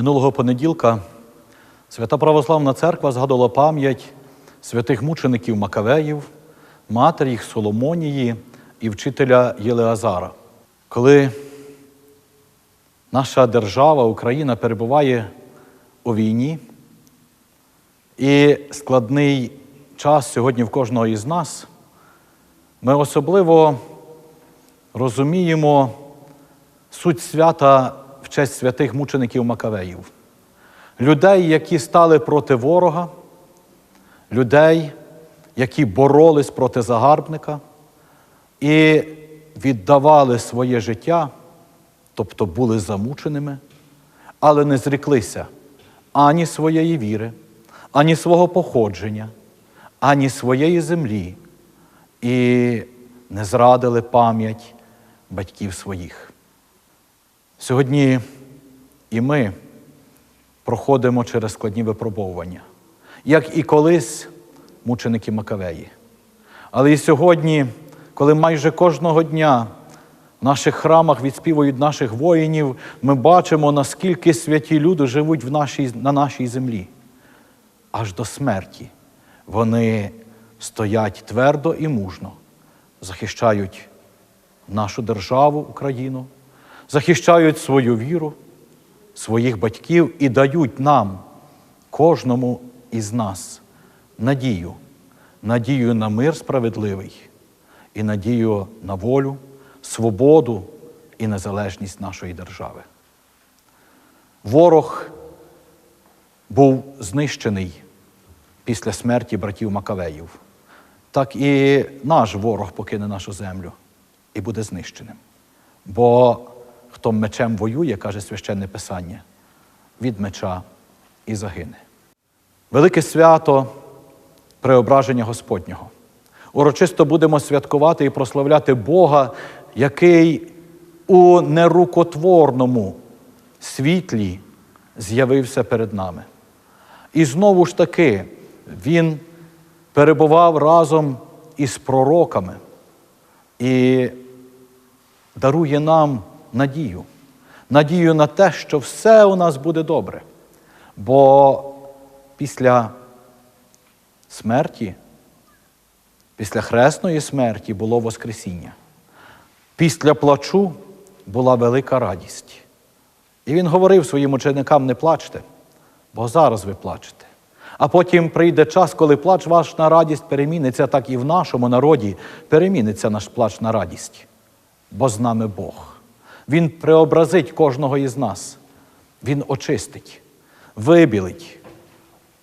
Минулого понеділка Свята Православна Церква згадувала пам'ять святих мучеників Макавеїв, матері їх Соломонії і вчителя Єлеазара. Коли наша держава, Україна, перебуває у війні, і складний час сьогодні в кожного із нас, ми особливо розуміємо суть свята честь святих мучеників Макавеїв, людей, які стали проти ворога, людей, які боролись проти загарбника і віддавали своє життя, тобто були замученими, але не зріклися ані своєї віри, ані свого походження, ані своєї землі, і не зрадили пам'ять батьків своїх. Сьогодні і ми проходимо через складні випробовування, як і колись мученики Макавеї. Але і сьогодні, коли майже кожного дня в наших храмах відспівують наших воїнів, ми бачимо, наскільки святі люди живуть в нашій, на нашій землі. Аж до смерті вони стоять твердо і мужно, захищають нашу державу, Україну, захищають свою віру, своїх батьків і дають нам, кожному із нас, надію, надію на мир справедливий і надію на волю, свободу і незалежність нашої держави. Ворог був знищений після смерті братів Макавеїв. Так і наш ворог покине нашу землю і буде знищеним. Бо хто мечем воює, каже священне Писання, від меча і загине. Велике свято преображення Господнього. Урочисто будемо святкувати і прославляти Бога, який у нерукотворному світлі з'явився перед нами. І знову ж таки, Він перебував разом із пророками і дарує нам надію, надію на те, що все у нас буде добре. Бо після смерті, після хресної смерті було Воскресіння. Після плачу була велика радість. І він говорив своїм ученикам: не плачте, бо зараз ви плачете. А потім прийде час, коли плач ваш на радість переміниться, так і в нашому народі переміниться наш плач на радість, бо з нами Бог. Він преобразить кожного із нас, Він очистить, вибілить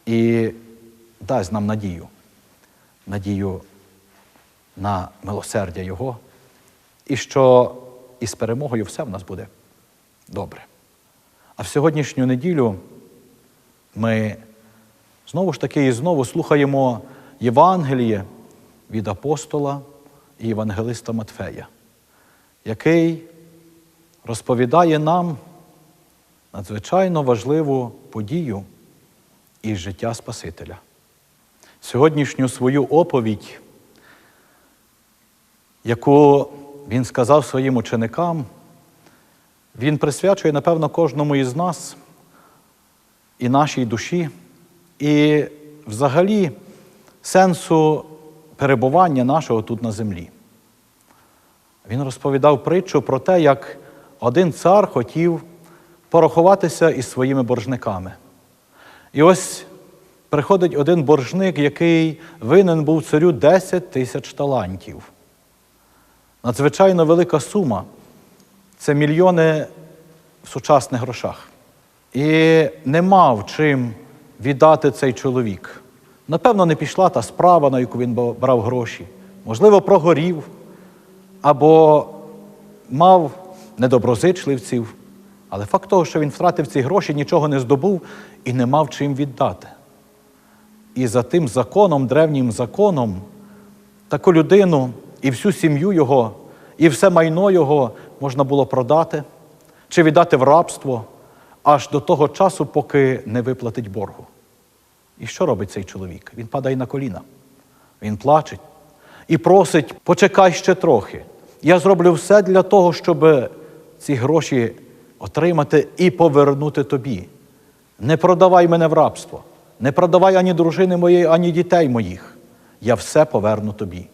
і дасть нам надію, надію на милосердя Його, і що із перемогою все в нас буде добре. А в сьогоднішню неділю ми знову ж таки і знову слухаємо Євангеліє від апостола і євангелиста Матфея, який розповідає нам надзвичайно важливу подію із життя Спасителя. Сьогоднішню свою оповідь, яку він сказав своїм ученикам, він присвячує, напевно, кожному із нас і нашій душі, і взагалі сенсу перебування нашого тут на землі. Він розповідав притчу про те, як один цар хотів порахуватися із своїми боржниками. І ось приходить один боржник, який винен був царю 10 тисяч талантів. Надзвичайно велика сума. Це мільйони в сучасних грошах. І не мав чим віддати цей чоловік. Напевно, не пішла та справа, на яку він брав гроші. Можливо, прогорів, або мав недоброзичливців. Але факт того, що він втратив ці гроші, нічого не здобув і не мав чим віддати. І за тим законом, древнім законом, таку людину і всю сім'ю його, і все майно його можна було продати чи віддати в рабство аж до того часу, поки не виплатить боргу. І що робить цей чоловік? Він падає на коліна, він плаче і просить, почекай ще трохи. Я зроблю все для того, щоб ці гроші отримати і повернути тобі. Не продавай мене в рабство, не продавай ані дружини моєї, ані дітей моїх. Я все поверну тобі.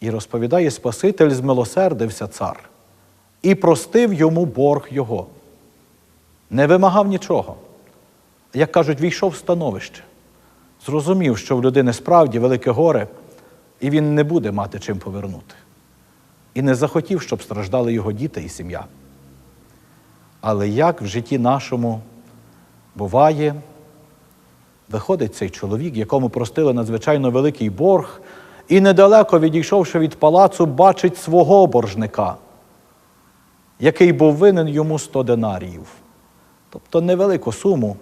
І розповідає Спаситель, змилосердився цар і простив йому борг його. Не вимагав нічого. Як кажуть, війшов в становище. Зрозумів, що в людини справді велике горе, і він не буде мати чим повернути. І не захотів, щоб страждали його діти і сім'я. Але як в житті нашому буває, виходить цей чоловік, якому простили надзвичайно великий борг, і недалеко відійшовши від палацу, бачить свого боржника, який був винен йому 100 динаріїв. Тобто невелику суму,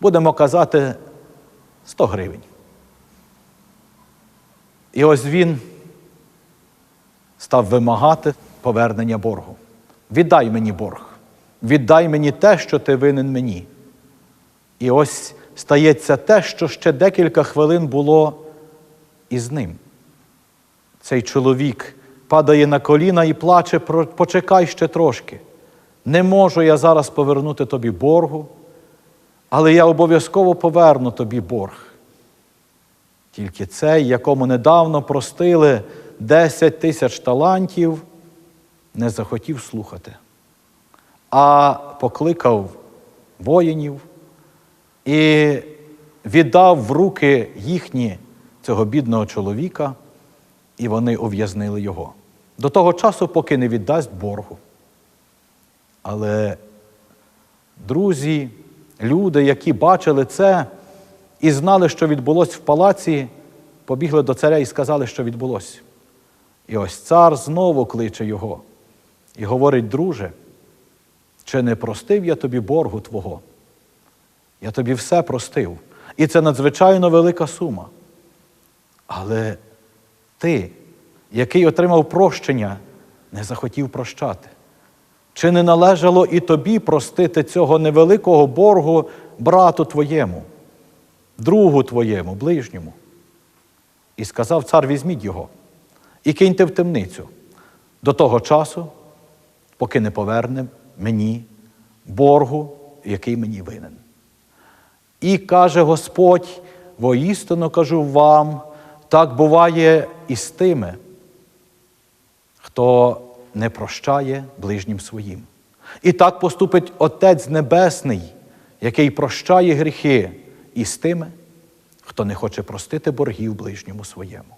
будемо казати, 100 гривень. І ось він став вимагати повернення боргу. Віддай мені борг, віддай мені те, що ти винен мені. І ось стається те, що ще декілька хвилин було із ним. Цей чоловік падає на коліна і плаче, почекай ще трошки. Не можу я зараз повернути тобі боргу, але я обов'язково поверну тобі борг. Тільки цей, якому недавно простили 10 тисяч талантів, не захотів слухати, а покликав воїнів і віддав в руки їхні цього бідного чоловіка, і вони ув'язнили його. До того часу, поки не віддасть боргу. Але друзі, люди, які бачили це і знали, що відбулося в палаці, побігли до царя і сказали, що відбулося. І ось цар знову кличе його і говорить, друже, чи не простив я тобі боргу твого? Я тобі все простив. І це надзвичайно велика сума. Але ти, який отримав прощення, не захотів прощати. Чи не належало і тобі простити цього невеликого боргу брату твоєму, другу твоєму, ближньому? І сказав цар: візьміть його і киньте в темницю до того часу, поки не поверне мені боргу, який мені винен. І каже Господь, воістину кажу вам, так буває і з тими, хто не прощає ближнім своїм. І так поступить Отець Небесний, який прощає гріхи і з тими, хто не хоче простити боргів ближньому своєму.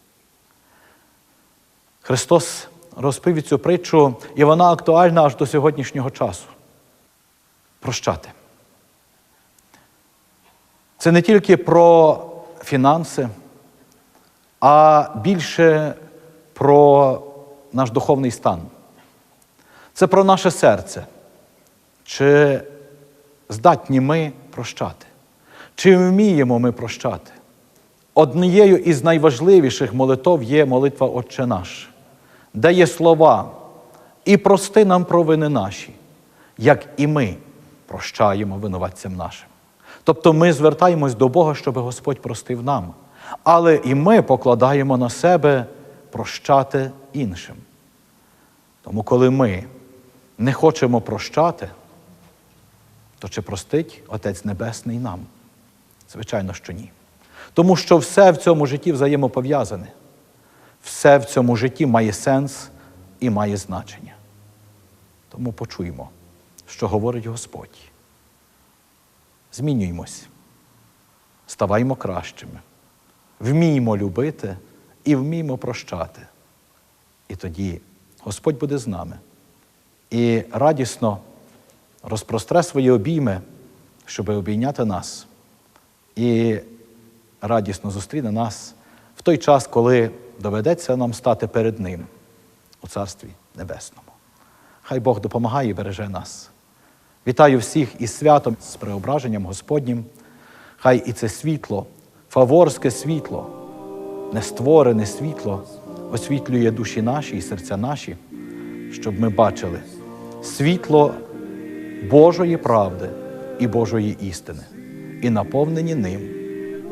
Христос розповів цю притчу, і вона актуальна аж до сьогоднішнього часу. Прощати. Це не тільки про фінанси, а більше про наш духовний стан. Це про наше серце. Чи здатні ми прощати? Чи вміємо ми прощати? Однією із найважливіших молитов є молитва Отче наш, де є слова і прости нам провини наші, як і ми прощаємо винуватцям нашим. Тобто ми звертаємось до Бога, щоб Господь простив нам, але і ми покладаємо на себе прощати іншим. Тому, коли ми не хочемо прощати, то чи простить Отець Небесний нам? Звичайно, що ні. Тому що все в цьому житті взаємопов'язане. Все в цьому житті має сенс і має значення. Тому почуємо, що говорить Господь. Змінюймось, ставаймо кращими, вміймо любити і вміймо прощати. І тоді Господь буде з нами і радісно розпростре свої обійми, щоб обійняти нас, і радісно зустріне нас в той час, коли доведеться нам стати перед Ним у Царстві Небесному. Хай Бог допомагає і береже нас. Вітаю всіх із святом, з преображенням Господнім. Хай і це світло, фаворське світло, нестворене світло освітлює душі наші і серця наші, щоб ми бачили світло Божої правди і Божої істини, і наповнені ним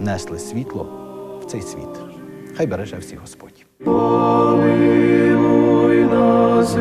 несли світло в цей світ. Хай береже всі Господь. Помилуй нас,